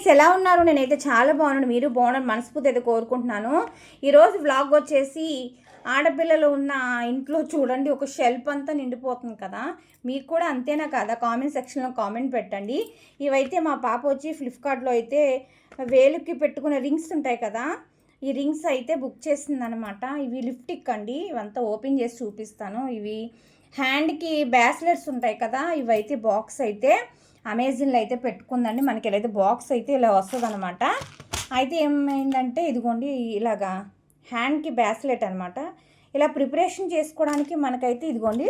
Friends ఎలా ఉన్నారు? నేనైతే చాలా బాగున్నాను. మీరు బాగున్నాను మనస్ఫూర్తి అయితే కోరుకుంటున్నాను. ఈరోజు వ్లాగ్ వచ్చేసి ఆడపిల్లలు ఉన్న ఇంట్లో చూడండి ఒక షెల్ఫ్ అంతా నిండిపోతుంది కదా. మీకు కూడా అంతేనా కదా? కామెంట్ సెక్షన్లో కామెంట్ పెట్టండి. ఇవైతే మా పాప వచ్చి ఫ్లిప్కార్ట్లో అయితే వేలుకి పెట్టుకునే రింగ్స్ ఉంటాయి కదా ఈ రింగ్స్ అయితే బుక్ చేసిందనమాట. ఇవి లిప్టిక్ అండి. ఇవంతా ఓపెన్ చేసి చూపిస్తాను. ఇవి హ్యాండ్కి బ్యాస్లెట్స్ ఉంటాయి కదా ఇవైతే బాక్స్ అయితే అమెజాన్లో అయితే పెట్టుకుందండి. మనకి ఇలా అయితే బాక్స్ అయితే ఇలా వస్తుంది అనమాట అయితే ఏమైందంటే ఇదిగోండి ఇలాగా హ్యాండ్కి బ్యాస్లెట్ అనమాట ఇలా ప్రిపరేషన్ చేసుకోవడానికి మనకైతే ఇదిగోండి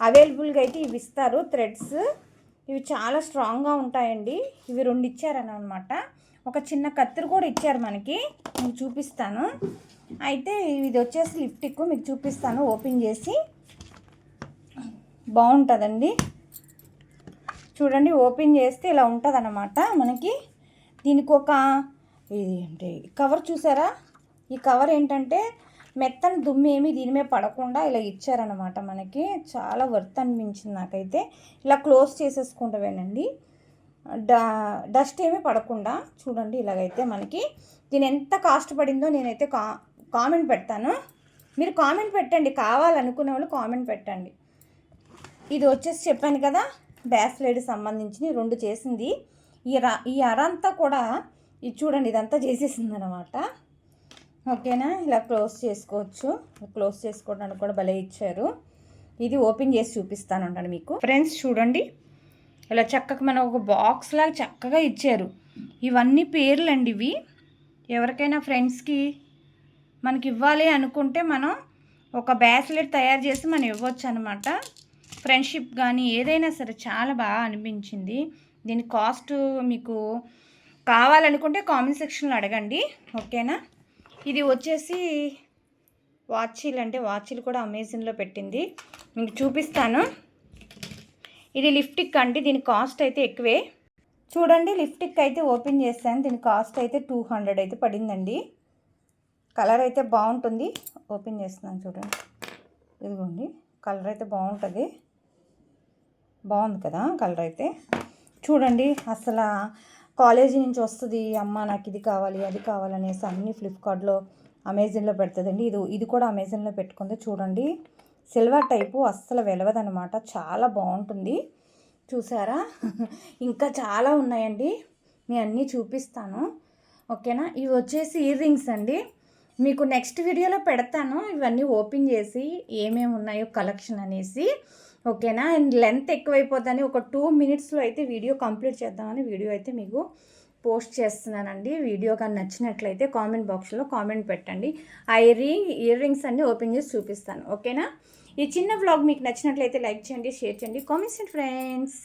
అవైలబుల్గా అయితే ఇవి ఇస్తారు థ్రెడ్స్ ఇవి చాలా స్ట్రాంగ్గా ఉంటాయండి. ఇవి రెండు ఇచ్చారనమాట ఒక చిన్న కత్తిరి కూడా ఇచ్చారు మనకి. మీకు చూపిస్తాను. అయితే ఇది వచ్చేసి లిప్టిక్ మీకు చూపిస్తాను. ఓపెన్ చేసి బాగుంటుందండి. చూడండి ఓపెన్ చేస్తే ఇలా ఉంటుంది అనమాట మనకి. దీనికి ఒక ఇది ఏంటి కవర్ చూసారా? ఈ కవర్ ఏంటంటే మెత్తని దుమ్ము ఏమీ దీని మీద పడకుండా ఇలా ఇచ్చారనమాట మనకి. చాలా వర్త్ అనిపించింది నాకైతే. ఇలా క్లోజ్ చేసేసుకుంటావేనండి. డస్ట్ ఏమీ పడకుండా చూడండి ఇలాగైతే మనకి. దీని ఎంత కాస్ట్ పడిందో నేనైతే కా కామెంట్ పెడతాను. మీరు కామెంట్ పెట్టండి. కావాలనుకునే వాళ్ళు కామెంట్ పెట్టండి. ఇది వచ్చేసి చెప్పాను కదా బ్యాస్లెట్ సంబంధించి రెండు చేసింది. ఈ రా ఈ అర అంతా కూడా ఇది చూడండి ఇదంతా చేసేసింది అనమాట ఓకేనా? ఇలా క్లోజ్ చేసుకోవచ్చు. క్లోజ్ చేసుకోవడానికి కూడా భలే ఇచ్చారు. ఇది ఓపెన్ చేసి చూపిస్తాను ఉంటాను మీకు. ఫ్రెండ్స్ చూడండి. ఇలా చక్కగా మనం ఒక బాక్స్ లాగా చక్కగా ఇచ్చారు. ఇవన్నీ పేర్లు అండి ఇవి. ఎవరికైనా ఫ్రెండ్స్కి మనకి ఇవ్వాలి అనుకుంటే మనం ఒక బ్యాస్లెట్ తయారు చేసి మనం ఇవ్వచ్చు అనమాట ఫ్రెండ్షిప్ కానీ ఏదైనా సరే చాలా బాగా అనిపించింది. దీని కాస్ట్ మీకు కావాలనుకుంటే కామెంట్ సెక్షన్లో అడగండి. ఓకేనా? ఇది వచ్చేసి వాచీలు అంటే వాచీలు కూడా అమెజాన్లో పెట్టింది. మీకు చూపిస్తాను. ఇది లిఫ్టిక్ అండి. దీని కాస్ట్ అయితే ఎక్కువే. చూడండి లిఫ్టిక్ అయితే ఓపెన్ చేస్తాను దీని కాస్ట్ అయితే టూ హండ్రెడ్ అయితే పడిందండి. కలర్ అయితే బాగుంటుంది. ఓపెన్ చేస్తున్నాను చూడండి. ఇదిగోండి. కలర్ అయితే బాగుంటుంది. బాగుంది కదా కలర్ అయితే చూడండి అసలు కాలేజీ నుంచి వస్తుంది అమ్మ నాకు ఇది కావాలి అది కావాలనేసి అన్ని ఫ్లిప్కార్ట్లో అమెజాన్లో పెడుతుందండి. ఇది ఇది కూడా అమెజాన్లో పెట్టుకుంది చూడండి సిల్వర్ టైపు అస్సలు వెలవదనమాట చాలా బాగుంటుంది. చూసారా? ఇంకా చాలా ఉన్నాయండి. మీ అన్నీ చూపిస్తాను. ఓకేనా? ఇవి వచ్చేసి ఇయర్ రింగ్స్ అండి. మీకు నెక్స్ట్ వీడియోలో పెడతాను. ఇవన్నీ ఓపెన్ చేసి ఏమేమి ఉన్నాయో కలెక్షన్ అనేసి. ఓకేనా అండ్ లెంత్ ఎక్కువైపోతుందని ఒక టూ మినిట్స్లో అయితే వీడియో కంప్లీట్ చేద్దామని వీడియో అయితే మీకు పోస్ట్ చేస్తున్నానండి. వీడియో కానీ నచ్చినట్లయితే కామెంట్ బాక్స్లో కామెంట్ పెట్టండి. ఆ రింగ్ ఇయర్ రింగ్స్ అన్నీ ఓపెన్ చేసి చూపిస్తాను. ఓకేనా ఈ చిన్న వ్లాగ్ మీకు నచ్చినట్లయితే లైక్ చేయండి షేర్ చేయండి. Comments friends